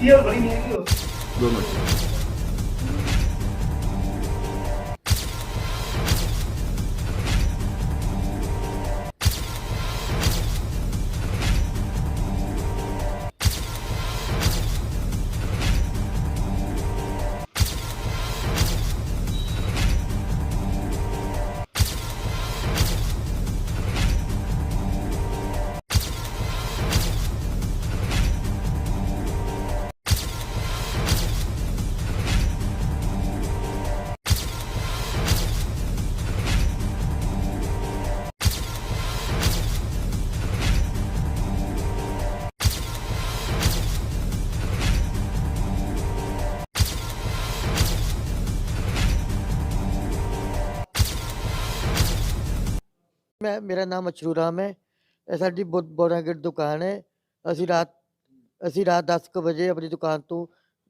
ਕੀ ਹਾਲ ਬਣੀ ਨਹੀਂ ਹੈਗੀ ਮੈਂ ਮੇਰਾ ਨਾਮ ਅਛਰੂ ਰਾਮ ਹੈ। ਇਹ ਸਾਡੀ ਬੋ- ਬੋਰਾਗੜ ਦੁਕਾਨ ਹੈ। ਅਸੀਂ ਰਾਤ ਅਸੀਂ ਰਾਤ 10 ਕੁ ਵਜੇ ਆਪਣੀ ਦੁਕਾਨ ਤੋਂ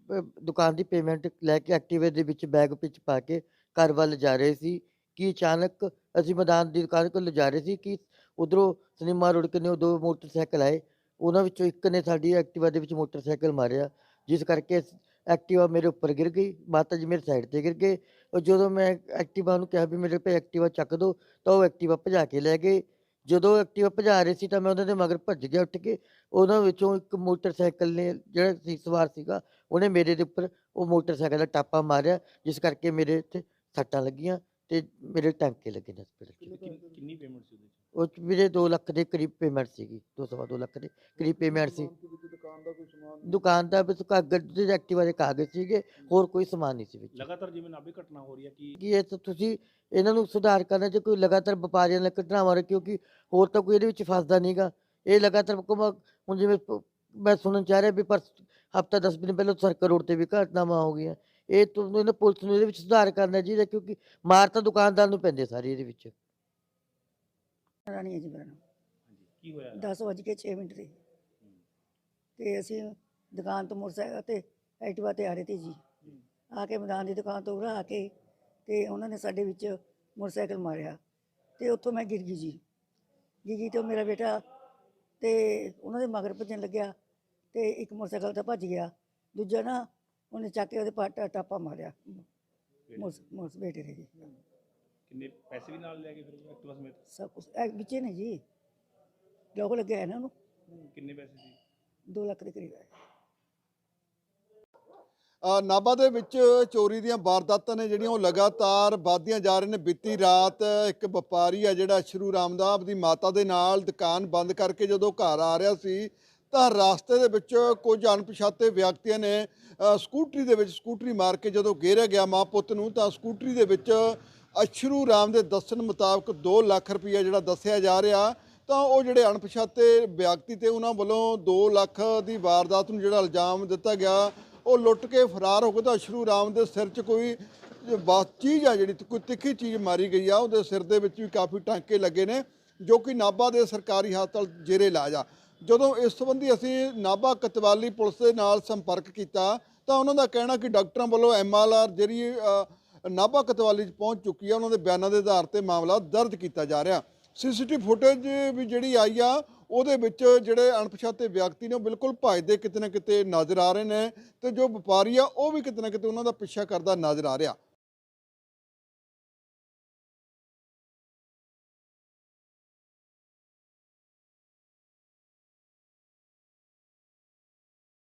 ਅ, ਦੁਕਾਨ ਦੀ ਪੇਮੈਂਟ ਲੈ ਕੇ ਐਕਟਿਵੇ ਦੇ ਵਿੱਚ ਬੈਗ ਵਿੱਚ ਪਾ ਕੇ ਘਰ ਵੱਲ ਜਾ ਰਹੇ ਸੀ। ਕਿ ਅਚਾਨਕ ਅਸੀਂ ਮੈਦਾਨ ਦੀ ਦੁਕਾਨ ਕੋਲ ਜਾ ਰਹੇ ਸੀ ਕਿ ਉਧਰੋਂ ਸਿਨੇਮਾ ਰੋਡ ਕਨੇ ਦੋ ਮੋਟਰਸਾਈਕਲ ਆਏ। ਉਹਨਾਂ ਵਿੱਚੋਂ ਇੱਕ ਨੇ ਸਾਡੀ ਐਕਟਿਵਾ ਦੇ ਵਿੱਚ ਮੋਟਰਸਾਈਕਲ ਮਾਰਿਆ। ਜਿਸ ਕਰਕੇ ਐਕਟਿਵਾ ਮੇਰੇ ਉੱਪਰ ਗਿਰ ਗਈ ਮਾਤਾ ਜੀ ਮੇਰੇ ਸਾਈਡ ਤੇ ਗਿਰ ਗਏ ਔਰ ਜਦੋਂ ਮੈਂ ਐਕਟਿਵਾ ਨੂੰ ਕਿਹਾ ਵੀ ਮੇਰੇ ਪੇ ਐਕਟਿਵਾ ਚੱਕ ਦਿਓ ਤਾਂ ਉਹ ਐਕਟਿਵਾ ਭਜਾ ਕੇ ਲੈ ਗਏ। ਜਦੋਂ ਐਕਟਿਵਾ ਭਜਾ ਰਹੇ ਸੀ ਤਾਂ ਮੈਂ ਉਹਨਾਂ ਦੇ ਮਗਰ ਭੱਜ ਗਿਆ ਉੱਠ ਕੇ ਉਹਨਾਂ ਵਿੱਚੋਂ ਇੱਕ ਮੋਟਰਸਾਈਕਲ ਨੇ ਜਿਹੜਾ ਸੀ ਸਵਾਰ ਸੀਗਾ ਉਹਨੇ ਮੇਰੇ ਦੇ ਉੱਪਰ ਉਹ ਮੋਟਰਸਾਈਕਲ ਦਾ ਟਾਪਾ ਮਾਰਿਆ ਜਿਸ ਕਰਕੇ ਮੇਰੇ ਇੱਥੇ ਸੱਟਾਂ ਲੱਗੀਆਂ ਤੇ ਮੇਰੇ ਟਾਂਕੇ ਲੱਗੇ ਨੇ ਹਸਪੀਟਲ 'ਚ। ਕਿੰਨੀ ਪੇਮੈਂਟ ਸੀ ਉਹਦੇ ਚ? ਉਹ 'ਚ ਵੀਰੇ 2 ਲੱਖ ਦੇ ਕਰੀਬ ਪੇਮੈਂਟ ਸੀਗੀ ਦੋ ਸਵਾ ਦੋ ਲੱਖ ਦੇ ਕਰੀਬ ਪੇਮੈਂਟ ਸੀ। ਦੁਕਾਨ ਦਾ ਬਸ ਕਾਗਜ਼ ਦੇ ਐਕਟਿਵਾ ਦੇ ਕਾਗਜ਼ ਸੀਗੇ ਹੋਰ ਕੋਈ ਸਮਾਨ ਨਹੀਂ ਸੀ ਵਿੱਚ। ਲਗਾਤਾਰ ਜਿਵੇਂ ਨਾਭੇ ਘਟਨਾ ਹੋ ਰਹੀ ਹੈ ਕਿ ਕਿ ਇਹ ਤਾਂ ਤੁਸੀਂ ਇਹਨਾਂ ਨੂੰ ਸੁਧਾਰ ਕਰਨਾ ਜੇ ਕੋਈ ਲਗਾਤਾਰ ਵਪਾਰੀਆਂ ਨਾਲ ਘਟਨਾਵਾਂ ਰਹੇ ਕਿਉਂਕਿ ਹੋਰ ਤਾਂ ਕੋਈ ਇਹਦੇ ਵਿੱਚ ਫਸਦਾ ਨਹੀਂਗਾ ਇਹ ਲਗਾਤਾਰ ਘੁਮਾ ਹੁਣ ਜਿਵੇਂ ਪ- ਮੈਂ ਸੁਣਨ ਚਾਹ ਰਿਹਾ ਵੀ ਪਰ ਹਫਤਾ 10 ਦਿਨ ਪਹਿਲਾਂ ਸਰਕਲ ਰੋਡ ਤੇ ਵੀ ਘਟਨਾਵਾਂ ਹੋ ਗਈਆਂ। ਇਹ ਤੁਹਾਨੂੰ ਇਹਨਾਂ ਪੁਲਿਸ ਨੂੰ ਇਹਦੇ ਵਿੱਚ ਸੁਧਾਰ ਕਰਨਾ ਚਾਹੀਦਾ ਕਿਉਂਕਿ ਮਾਰ ਤਾਂ ਦੁਕਾਨਦਾਰ ਨੂੰ ਪੈਂਦੇ ਸਾਰੀ ਇਹਦੇ ਵਿੱਚ। ਰਾਣੀ ਹੈ ਜੀ ਮੇਰਾ ਨਾਮ। ਹਾਂਜੀ ਕੀ ਹੋਇਆ? 10 ਵਜੇ ਕੇ 6 ਮਿੰਟ ਤੇ ਤੇ ਅਸੀਂ ਦੁਕਾਨ ਤੋਂ ਮੋਟਰਸਾਈਕਲ ਤੇ ਐਕਟਿਵਾ ਤੇ ਆ ਰਹੇ ਤੇ ਜੀ। ਆ ਕੇ ਮੈਦਾਨ ਦੀ ਦੁਕਾਨ ਤੋਂ ਉਰਾ ਕੇ ਤੇ ਉਹਨਾਂ ਨੇ ਸਾਡੇ ਵਿੱਚ ਮੋਟਰਸਾਈਕਲ ਮਾਰਿਆ ਤੇ ਉੱਥੋਂ ਮੈਂ ਗਿਰ ਗਈ ਜੀ। ਗਿਰ ਗਈ ਤੇ ਮੇਰਾ ਬੇਟਾ ਤੇ ਉਹਨਾਂ ਦੇ ਮਗਰ ਭੱਜਣ ਲੱਗਿਆ ਤੇ ਇੱਕ ਮੋਟਰਸਾਈਕਲ ਤਾਂ ਭੱਜ ਗਿਆ। ਦੂਜਾ ਨਾ ਉਹਨੇ ਚੱਕ ਕੇ ਉਹਦੇ ਪਾਟਾ ਟਾਪਾ ਮਾਰਿਆ। ਮੋਟਰ ਬੇਟੇ ਦੇ ਜੀ। ਕਿੰਨੇ ਪੈਸੇ ਵੀ ਨਾਲ ਲੈ ਕੇ ਫਿਰ ਐਕਟਿਵਾ ਸਮੇਤ? ਸਭ ਇਹ ਵਿੱਚੇ ਨੇ ਜੀ। ਲੋਕ ਲੱਗਿਆ ਨਾ ਉਹਨੂੰ। ਕਿੰਨੇ 2 ਲੱਖ ਦੇ ਕਰੀਬ ਹੈ। ਅ, ਨਾਭਾ ਦੇ ਵਿੱਚ ਚੋਰੀ ਦੀਆਂ ਵਾਰਦਾਤਾਂ ਨੇ ਜਿਹੜੀਆਂ ਉਹ ਲਗਾਤਾਰ ਵੱਧਦੀਆਂ ਜਾ ਰਹੀਆਂ ਨੇ। ਬੀਤੀ ਰਾਤ ਇੱਕ ਵਪਾਰੀ ਆ ਜਿਹੜਾ ਸ਼ਰੂ ਰਾਮ ਦਾ ਆਪਦੀ ਮਾਤਾ ਦੇ ਨਾਲ ਦੁਕਾਨ ਬੰਦ ਕਰਕੇ ਜਦੋਂ ਘਰ ਆ ਰਿਹਾ ਸੀ ਤਾਂ ਰਾਸਤੇ ਦੇ ਵਿੱਚ ਕੁਝ ਅਣਪਛਾਤੇ ਵਿਅਕਤੀਆਂ ਨੇ ਸਕੂਟਰੀ ਦੇ ਵਿੱਚ ਸਕੂਟਰੀ ਮਾਰ ਕੇ ਜਦੋਂ ਘੇਰਿਆ ਗਿਆ ਮਾਂ ਪੁੱਤ ਨੂੰ ਤਾਂ ਸਕੂਟਰੀ ਦੇ ਵਿੱਚ ਅਸ਼ਰੂ ਰਾਮ ਦੇ ਦੱਸਣ ਮੁਤਾਬਕ 2 ਲੱਖ ਰੁਪਈਆ ਜਿਹੜਾ ਦੱਸਿਆ ਜਾ ਰਿਹਾ ਤਾਂ ਉਹ ਜਿਹੜੇ ਅਣਪਛਾਤੇ ਵਿਅਕਤੀ ਤੇ ਉਹਨਾਂ ਵੱਲੋਂ 2 ਲੱਖ ਦੀ ਵਾਰਦਾਤ ਨੂੰ ਜਿਹੜਾ ਇਲਜ਼ਾਮ ਦਿੱਤਾ ਗਿਆ ਉਹ ਲੁੱਟ ਕੇ ਫਰਾਰ ਹੋ ਗਏ ਤਾਂ ਅਸ਼ਰੂ ਰਾਮ ਦੇ ਸਿਰ 'ਚ ਕੋਈ ਬਾ ਚੀਜ਼ ਆ ਜਿਹੜੀ ਕੋਈ ਤਿੱਖੀ ਚੀਜ਼ ਮਾਰੀ ਗਈ ਆ ਉਹਦੇ ਸਿਰ ਦੇ ਵਿੱਚ ਵੀ ਕਾਫੀ ਟਾਂਕੇ ਲੱਗੇ ਨੇ ਜੋ ਕਿ ਨਾਭਾ ਦੇ ਸਰਕਾਰੀ ਹਸਪਤਾਲ ਜੇਰੇ ਇਲਾਜ ਆ। ਜਦੋਂ ਇਸ ਸੰਬੰਧੀ ਅਸੀਂ ਨਾਭਾ ਕਤਵਾਲੀ ਪੁਲਿਸ ਦੇ ਨਾਲ ਸੰਪਰਕ ਕੀਤਾ ਤਾਂ ਉਹਨਾਂ ਦਾ ਕਹਿਣਾ ਕਿ ਡਾਕਟਰਾਂ ਵੱਲੋਂ ਐਮਐਲਆਰ ਜਿਹੜੀ ਅ, ਨਾਭਾ ਕਤਵਾਲੀ 'ਚ ਪਹੁੰਚ ਚੁੱਕੀ ਆ ਉਹਨਾਂ ਦੇ ਬਿਆਨਾਂ ਦੇ ਆਧਾਰ ਤੇ ਮਾਮਲਾ ਦਰਜ ਕੀਤਾ ਜਾ ਰਿਹਾ। ਸੀਸੀਟੀਵੀ ਫੁਟੇਜ ਵੀ ਜਿਹੜੀ ਆਈ ਆ, ਉਹਦੇ ਵਿੱਚ ਜਿਹੜੇ ਅਣਪਛਾਤੇ ਵਿਅਕਤੀ ਨੇ ਉਹ ਬਿਲਕੁਲ ਭੱਜਦੇ ਕਿਤੇ ਨਾ ਕਿਤੇ ਨਜ਼ਰ ਆ ਰਹੇ ਨੇ ਤੇ ਜੋ ਵਪਾਰੀ ਆ, ਉਹ ਵੀ ਕਿਤੇ ਨਾ ਕਿਤੇ ਉਹਨਾਂ ਦਾ ਪਿੱਛਾ ਕਰਦਾ ਨਜ਼ਰ ਆ ਰਿਹਾ।